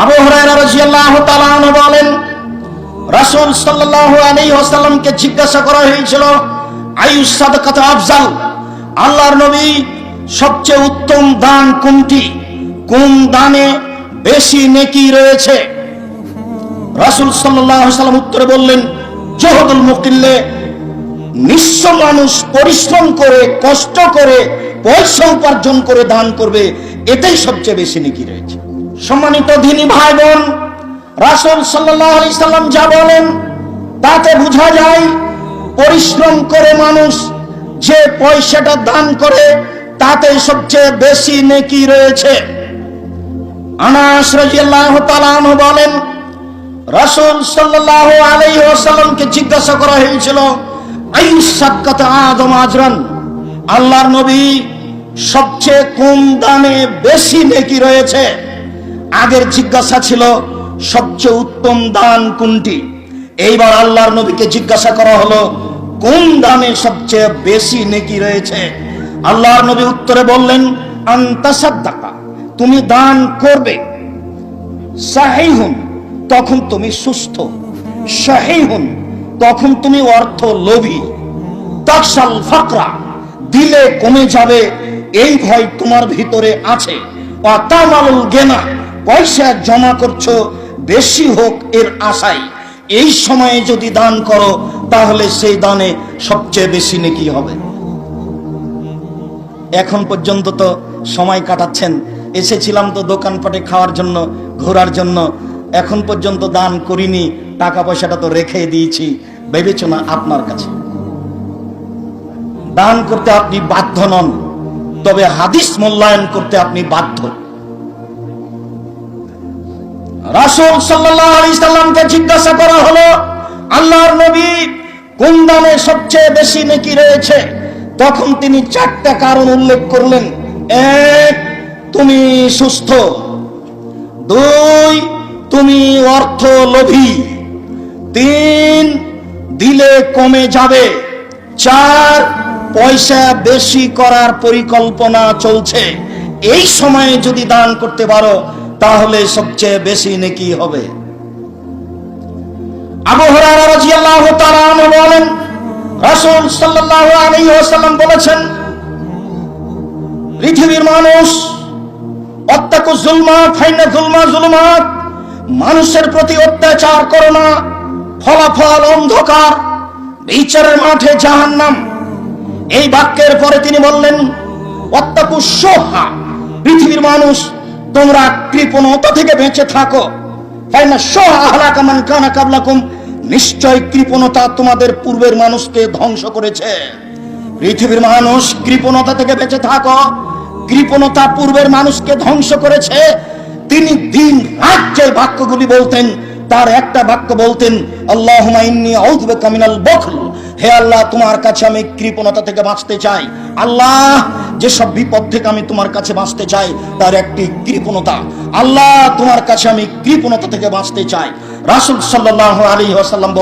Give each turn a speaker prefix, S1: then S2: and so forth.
S1: আবু হুরায়রা রাদিয়াল্লাহু তাআলা বলেন, রাসূল সাল্লাল্লাহু আলাইহি ওয়াসাল্লামকে জিজ্ঞাসা করা হয়েছিল আয়ুস সাদাকাত আফজাল? আল্লাহর নবী, সবচেয়ে উত্তম দান কোনটি? কোন দানে বেশি নেকি রয়েছে? রাসূল সাল্লাল্লাহু আলাইহি সাল্লাম উত্তরে বললেন, জহদুল মুকিল্লে, নিঃস্ব মানুষ পরিশ্রম করে, কষ্ট করে, পয়সা উপার্জন করে দান করবে এটাই সবচেয়ে বেশি নেকি রয়েছে। সম্মানিত দিনী ভাই বোন রাসুল সাল্লাল্লাহু আলাইহি সাল্লাম যা বলেন, তাতে বোঝা যায় পরিশ্রম করে মানুষ যে পয়সাটা দান করে, তাতে সবচেয়ে বেশি নেকি রয়েছে। আনাস রাদিয়াল্লাহু তাআলা আনহু বলেন, রাসূল সাল্লাল্লাহু আলাইহি ওয়াসাল্লামকে জিজ্ঞাসা করা হয়েছিল আইয়ুস সাদকাত আদম আজরান? আল্লাহর নবী সবচেয়ে কম দামে বেশি নেকি রয়েছে। আগের জিজ্ঞাসা ছিল, সবচেয়ে উত্তম দান কোনটি? এইবার আল্লাহর নবীকে জিজ্ঞাসা করা হলো, কোন দানে সবচেয়ে বেশি নেকি রয়েছে? আল্লাহর নবী উত্তরে বললেন, আন্তাসাদ্দাকা, তুমি দান করবে। সাহিহুন, তখন তুমি সুস্থ। সাহিহুন, তখন তুমি অর্থ লোভী তাকসাল ফাকরা, দিলে কমে যাবে, এই ভয় তোমার ভিতরে আছে। অতামালুল গেনা পয়সা জমা করছ, বেশি হোক এর আশায়। এই সময়ে যদি দান করো, তাহলে সেই দানে সবচেয়ে বেশি নেকি হবে। এখন পর্যন্ত তো সময় কাটাচ্ছেন। এসেছিলাম তো দোকানপাটে খাওয়ার জন্য, ঘোরার জন্য। এখন পর্যন্ত দান করিনি, টাকা পয়সাটা তো রেখে দিয়েছি। বিবেচনা আপনার কাছে? দান করতে আপনি বাধ্য নন, তবে হাদিস মূল্যায়ন করতে আপনি বাধ্য। রাসূল সাল্লামকে জিজ্ঞাসা করা হলো, আল্লাহর নবী কোন দামে সবচেয়ে বেশি নেকি রয়েছে? তখন তিনি চারটা কারণ উল্লেখ করলেন। এক, তুমি সুস্থ। দুই, তুমি অর্থ লোভী তিন, দিলে কমে যাবে। চার, পয়সা বেশি করার পরিকল্পনা চলছে। এই সময়ে যদি দান করতে পারো তাহলে সবচেয়ে বেশি নেকি হবে। বলেন বলেছেন, পৃথিবীর মানুষ মানুষের প্রতি অত্যাচার করো না, ফলাফল অন্ধকার, বিচারের মাঠে জাহান্নাম। এই বাক্যের পরে তিনি বললেন, অত্যাকু সোহা, পৃথিবীর মানুষ তোমরা কৃপণতা থেকে বেঁচে থাকো। নিশ্চয় কৃপণতা তোমাদের পূর্বের মানুষকে ধ্বংস করেছে। পৃথিবীর মানুষ কৃপণতা থেকে বেঁচে থাকো, কৃপণতা পূর্বের মানুষকে ধ্বংস করেছে। তিনি দিন রাত যে বাক্যগুলি বলতেন, তার একটা বাক্য বলতেন আল্লাহ বিকা বখল হে আল্লাহ, তোমার কাছে আমি কৃপণতা থেকে বাঁচতে চাই। আল্লাহ, যেসব বিপদ থেকে আমি তোমার কাছে বাঁচতে চাই, তার একটি কৃপণতা। আল্লাহ, তোমার কাছে আমি কৃপণতা থেকে বাঁচতে চাই। রাসুল সাল্লাহ আলী আসাল্লাম বলেন